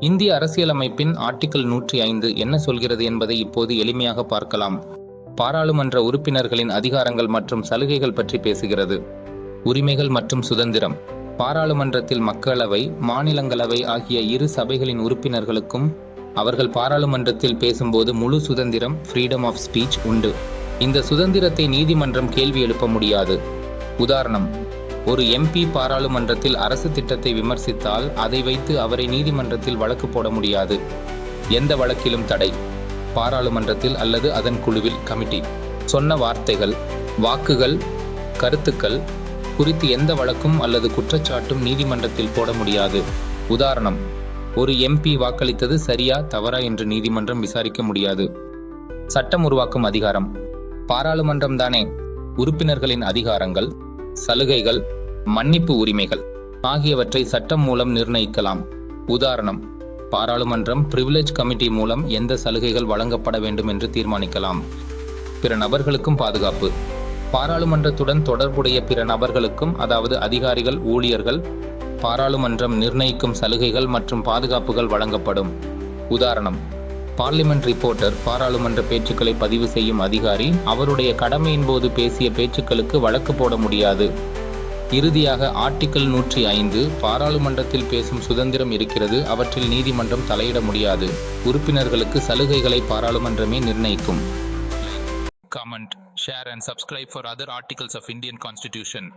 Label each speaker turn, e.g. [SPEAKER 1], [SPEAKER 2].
[SPEAKER 1] இந்திய அரசியலமைப்பின் ஆர்டிகிள் நூற்றி ஐந்து என்ன சொல்கிறது என்பதை இப்போது எளிமையாக பார்க்கலாம். பாராளுமன்ற உறுப்பினர்களின் அதிகாரங்கள் மற்றும் சலுகைகள் பற்றி பேசுகிறது. உரிமைகள் மற்றும் சுதந்திரம். பாராளுமன்றத்தில் மக்களவை மாநிலங்களவை ஆகிய இரு சபைகளின் உறுப்பினர்களுக்கும் அவர்கள் பாராளுமன்றத்தில் பேசும்போது முழு சுதந்திரம் ஃப்ரீடம் ஆஃப் ஸ்பீச் உண்டு. இந்த சுதந்திரத்தை நீதிமன்றம் கேள்வி எழுப்ப முடியாது. உதாரணம் ஒரு எம்பி பாராளுமன்றத்தில் அரசு திட்டத்தை விமர்சித்தால் அதை வைத்து அவரை நீதிமன்றத்தில் வழக்கு போட முடியாது. எந்த வழக்கிலும் தடை. பாராளுமன்றத்தில் அல்லது அதன் குழுவில் கமிட்டி. சொன்ன வார்த்தைகள் வாக்குகள் கருத்துக்கள் குறித்து எந்த வழக்கும் அல்லது குற்றச்சாட்டும் நீதிமன்றத்தில் போட முடியாது. உதாரணம் ஒரு எம்பி வாக்களித்தது சரியா தவறா என்று நீதிமன்றம் விசாரிக்க முடியாது. சட்டம் உருவாக்கும் அதிகாரம். பாராளுமன்றம் தானே உறுப்பினர்களின் அதிகாரங்கள் சலுகைகள் மன்னிப்பு உரிமைகள். ஆகியவற்றை சட்டம் மூலம் நிர்ணயிக்கலாம். உதாரணம் பாராளுமன்றம் பிரிவிலேஜ் கமிட்டி மூலம் எந்த சலுகைகள் வழங்கப்பட வேண்டும் என்று தீர்மானிக்கலாம். பிற நபர்களுக்கும் பாதுகாப்பு. பாராளுமன்றத்துடன் தொடர்புடைய பிற நபர்களுக்கும் அதாவது அதிகாரிகள் ஊழியர்கள் பாராளுமன்றம் நிர்ணயிக்கும் சலுகைகள் மற்றும் பாதுகாப்புகள் வழங்கப்படும். உதாரணம் பார்லிமெண்ட் ரிப்போர்ட்டர் பாராளுமன்ற பேச்சுக்களை பதிவு செய்யும் அதிகாரி அவருடைய கடமையின் போது பேசிய பேச்சுக்களுக்கு வழக்கு போட முடியாது. இறுதியாக ஆர்டிக்கல் நூற்றி ஐந்து பாராளுமன்றத்தில் பேசும் சுதந்திரம் இருக்கிறது அவற்றில் நீதிமன்றம் தலையிட முடியாது. உறுப்பினர்களுக்கு சலுகைகளை பாராளுமன்றமே நிர்ணயிக்கும். Comment share and subscribe for other articles of Indian constitution